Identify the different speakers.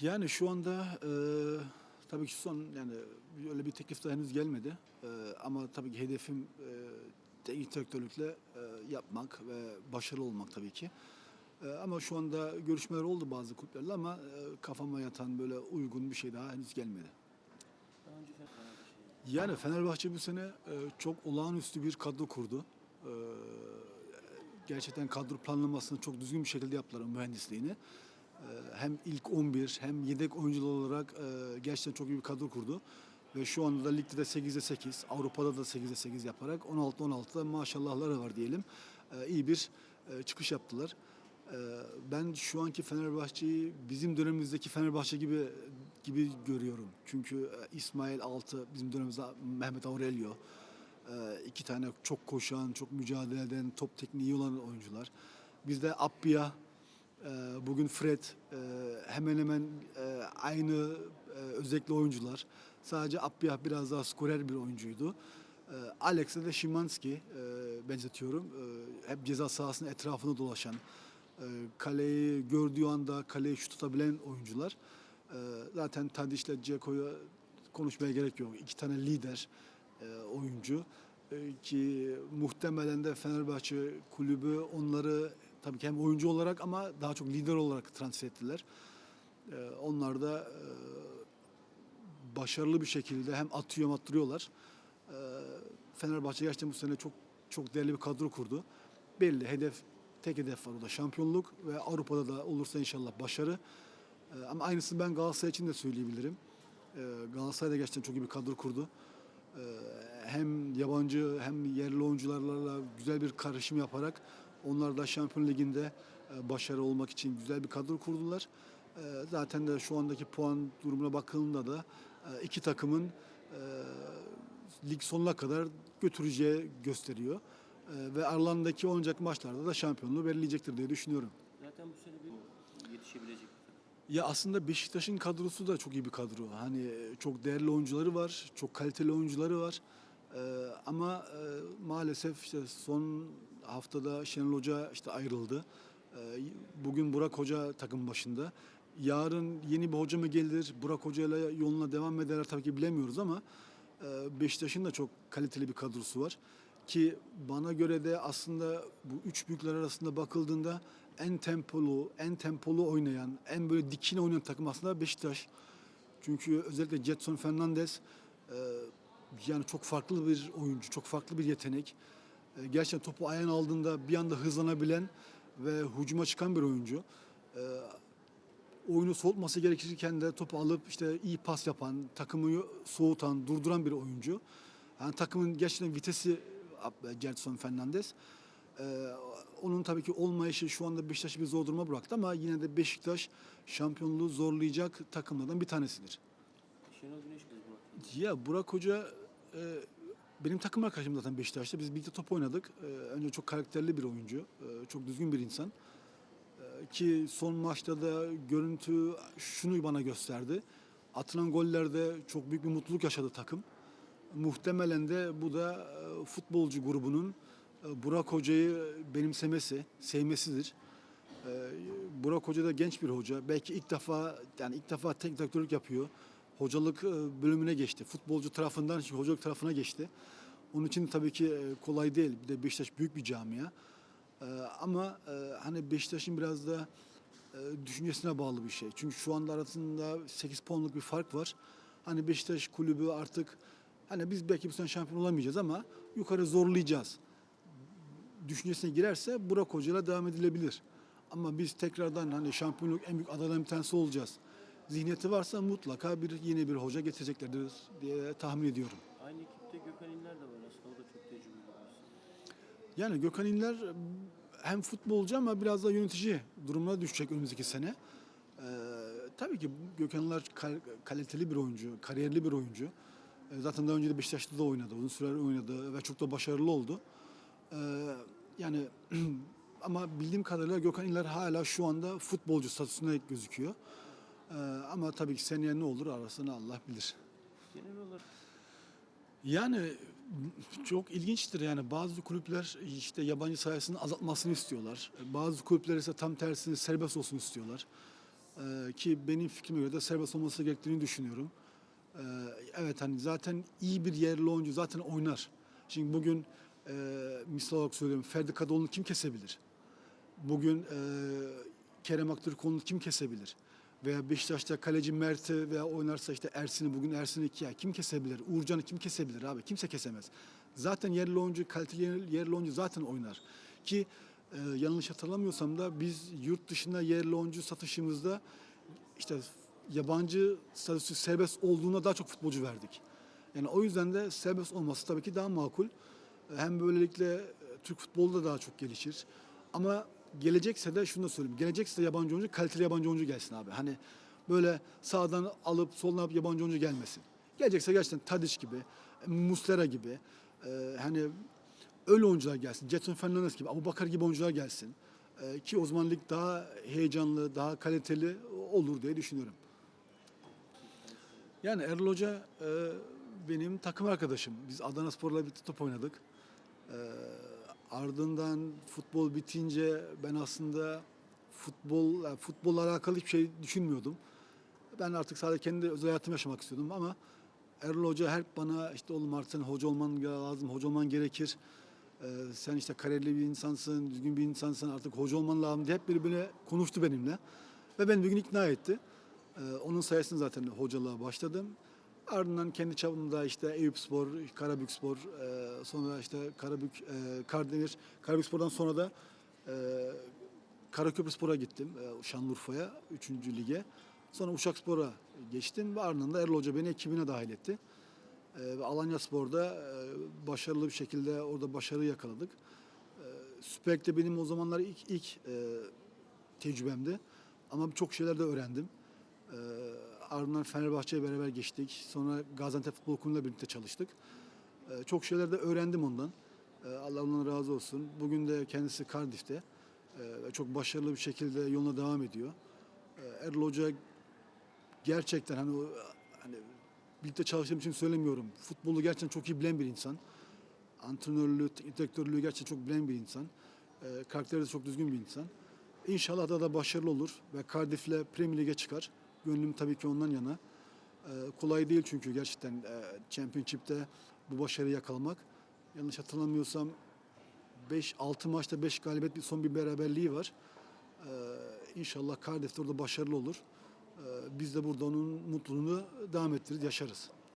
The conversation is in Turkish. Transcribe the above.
Speaker 1: Yani şu anda e, tabii ki son yani öyle bir teklif de henüz gelmedi. E, ama tabii ki hedefim e, teknik direktörlükle e, yapmak ve başarılı olmak tabii ki. E, ama şu anda görüşmeler oldu bazı kulüplerle ama e, kafama yatan böyle uygun bir şey daha henüz gelmedi. Yani Fenerbahçe bu sene e, çok olağanüstü bir kadro kurdu. E, gerçekten kadro planlamasını çok düzgün bir şekilde yaptılar mühendisliğini. E, hem ilk 11 hem yedek oyuncular olarak e, gerçekten çok iyi bir kadro kurdu. Ve şu anda da ligde de 8'e 8, Avrupa'da da 8'e 8 yaparak 16-16'da maşallahları var diyelim. E, iyi bir e, çıkış yaptılar. E, ben şu anki Fenerbahçe'yi bizim dönemimizdeki Fenerbahçe gibi gibi görüyorum. Çünkü e, İsmail Altı bizim dönemimizde Mehmet Aurelio iki tane çok koşan, çok mücadele eden, top tekniği olan oyuncular. Bizde Appia, bugün Fred e, hemen hemen e, aynı e, özellikle oyuncular. Sadece Appia biraz daha skorer bir oyuncuydu. E, Alex'e de Şimanski benzetiyorum. E, hep ceza sahasının etrafında dolaşan, kaleyi gördüğü anda kaleyi şut tutabilen oyuncular. Zaten Tadic ile Ceko'ya konuşmaya gerek yok. İki tane lider oyuncu ki muhtemelen de Fenerbahçe kulübü onları tabii ki hem oyuncu olarak ama daha çok lider olarak transfer ettiler. E, onlar da e, başarılı bir şekilde hem atıyor attırıyorlar. E, Fenerbahçe gerçekten bu sene çok çok değerli bir kadro kurdu. Belli hedef tek hedef var o da şampiyonluk ve Avrupa'da da olursa inşallah başarı. E, ama aynısını ben Galatasaray için de söyleyebilirim. E, Galatasaray da gerçekten çok iyi bir kadro kurdu. E, hem yabancı hem yerli oyuncularla güzel bir karışım yaparak onlar da Şampiyon Ligi'nde e, başarı olmak için güzel bir kadro kurdular. E, zaten de şu andaki puan durumuna bakıldığında da e, iki takımın lig sonuna kadar götüreceği gösteriyor. Ve aralarındaki oynayacak maçlarda da şampiyonluğu belirleyecektir diye düşünüyorum.
Speaker 2: zaten bu sene bir yetişebilecek.
Speaker 1: Ya aslında Beşiktaş'ın kadrosu da çok iyi bir kadro. Hani çok değerli oyuncuları var, çok kaliteli oyuncuları var. Ee, ama e, maalesef işte son haftada Şenol Hoca işte ayrıldı. Ee, bugün Burak Hoca takım başında. Yarın yeni bir hoca mı gelir, Burak Hoca ile yoluna devam ederler tabii ki bilemiyoruz ama e, Beşiktaş'ın da çok kaliteli bir kadrosu var. Ki bana göre de aslında bu üç büyükler arasında bakıldığında en tempolu, en tempolu oynayan, en böyle dikine oynayan takım aslında Beşiktaş. Çünkü özellikle Jetson Fernandez e, yani çok farklı bir oyuncu, çok farklı bir yetenek. E, gerçekten topu ayağına aldığında bir anda hızlanabilen ve hücuma çıkan bir oyuncu. E, oyunu soğutması gerekirken de topu alıp işte iyi pas yapan, takımı soğutan, durduran bir oyuncu. Yani takımın gerçekten vitesi Gerson Fernandez. Ee, onun tabii ki olmayışı şu anda Beşiktaş'ı bir zor duruma bıraktı ama yine de Beşiktaş şampiyonluğu zorlayacak takımlardan bir tanesidir.
Speaker 2: Şenol Güneş kızı Burak.
Speaker 1: Ya Burak Hoca e, benim takım arkadaşım zaten Beşiktaş'ta. Biz birlikte top oynadık. E, önce çok karakterli bir oyuncu. e, çok düzgün bir insan. E, ki son maçta da görüntü şunu bana gösterdi. Atılan gollerde çok büyük bir mutluluk yaşadı takım. Muhtemelen de bu da e, futbolcu grubunun e, Burak Hoca'yı benimsemesi, sevmesidir. E, Burak Hoca da genç bir hoca. Belki ilk defa yani ilk defa tek direktörlük yapıyor. Hocalık e, bölümüne geçti. Futbolcu tarafından şimdi hocalık tarafına geçti. Onun için tabii ki e, kolay değil. Bir de Beşiktaş büyük bir camia. E, Ama hani Beşiktaş'ın biraz da düşüncesine bağlı bir şey. Çünkü şu anda arasında 8 puanlık bir fark var. Hani Beşiktaş kulübü artık hani biz belki bu sene şampiyon olamayacağız ama yukarı zorlayacağız düşüncesine girerse Burak Hoca'yla devam edilebilir. Ama biz tekrardan hani şampiyonluk en büyük adaylardan bir tanesi olacağız. Zihniyeti varsa mutlaka bir yeni bir hoca getireceklerdir diye tahmin ediyorum.
Speaker 2: Aynı ekipte Gökhan İnler de var aslında. O da çok tecrübeli.
Speaker 1: Yani Gökhan İnler hem futbolcu ama biraz da yönetici durumuna düşecek önümüzdeki sene. Ee, tabii ki Gökhan İnler kal- kaliteli bir oyuncu, kariyerli bir oyuncu. Ee, zaten daha önce de Beşiktaş'ta da oynadı, uzun süreler oynadı ve çok da başarılı oldu. Ee, yani ama bildiğim kadarıyla Gökhan İnler hala şu anda futbolcu statüsünde gözüküyor. Ee, ama tabii ki seneye ne olur arasını Allah bilir.
Speaker 2: Genel olarak
Speaker 1: Yani çok ilginçtir yani bazı kulüpler işte yabancı sayısını azaltmasını istiyorlar. Bazı kulüpler ise tam tersini serbest olsun istiyorlar. Ee, ki benim fikrime göre de serbest olması gerektiğini düşünüyorum. Ee, evet hani zaten iyi bir yerli oyuncu zaten oynar. Şimdi bugün e, misal olarak söylüyorum Ferdi Kadıoğlu'nu kim kesebilir? Bugün e, Kerem Aktürkoğlu'nu kim kesebilir? Veya Beşiktaş'ta kaleci Mert'i veya oynarsa işte Ersin'i bugün Ersin'i iki ya kim kesebilir? Uğurcan'ı kim kesebilir abi? Kimse kesemez. Zaten yerli oyuncu, kaliteli yerli, oyuncu zaten oynar. Ki e, yanlış hatırlamıyorsam da biz yurt dışında yerli oyuncu satışımızda işte yabancı statüsü serbest olduğuna daha çok futbolcu verdik. Yani o yüzden de serbest olması tabii ki daha makul. Hem böylelikle e, Türk futbolu da daha çok gelişir. Ama gelecekse de şunu da söyleyeyim. Gelecekse de yabancı oyuncu, kaliteli yabancı oyuncu gelsin abi. Hani böyle sağdan alıp soldan alıp yabancı oyuncu gelmesin. Gelecekse gerçekten Tadic gibi, Muslera gibi, e, hani öyle oyuncular gelsin. Jetson Fernandes gibi, Abu Bakar gibi oyuncular gelsin. E, ki o zaman daha heyecanlı, daha kaliteli olur diye düşünüyorum. Yani Erol Hoca e, benim takım arkadaşım. Biz Adana Spor'la birlikte top oynadık. E, ardından futbol bitince ben aslında futbol yani futbolla alakalı hiçbir şey düşünmüyordum. Ben artık sadece kendi özel hayatımı yaşamak istiyordum ama Erol Hoca hep bana işte oğlum artık sen hoca olman lazım, hoca olman gerekir. Ee, sen işte kariyerli bir insansın, düzgün bir insansın artık hoca olman lazım diye hep birbirine konuştu benimle. Ve beni bir gün ikna etti. Ee, onun sayesinde zaten hocalığa başladım. Ardından kendi çapımda işte Eyüp Spor, Karabük Spor, e, sonra işte Karabük, e, Kardemir, Karabük Spor'dan sonra da e, Karaköprü Spor'a gittim, e, Şanlıurfa'ya, 3. lige. Sonra Uşak Spor'a geçtim ve ardından da Erol Hoca beni ekibine dahil etti. E, ve Alanya Spor'da e, başarılı bir şekilde orada başarı yakaladık. E, Süper benim o zamanlar ilk, ilk e, tecrübemdi. Ama çok şeyler de öğrendim. E, ardından Fenerbahçe'ye beraber geçtik. Sonra Gaziantep Futbol Kulübü'yle birlikte çalıştık. E, çok şeyler de öğrendim ondan. E, Allah ondan razı olsun. Bugün de kendisi Cardiff'te. E, ve çok başarılı bir şekilde yoluna devam ediyor. E, Erol Hoca gerçekten hani hani birlikte çalıştığım için söylemiyorum. Futbolu gerçekten çok iyi bilen bir insan. Antrenörlüğü, direktörlüğü gerçekten çok bilen bir insan. Karakteri de çok düzgün bir insan. İnşallah da da başarılı olur ve Cardiff'le Premier Lig'e çıkar. Gönlüm tabii ki ondan yana. E, kolay değil çünkü gerçekten e, Championship'te bu başarıyı yakalamak. Yanlış hatırlamıyorsam 5-6 maçta 5 galibiyet bir son bir beraberliği var. Ee, inşallah Cardiff'te orada başarılı olur. Ee, biz de burada onun mutluluğunu devam ettiririz, yaşarız.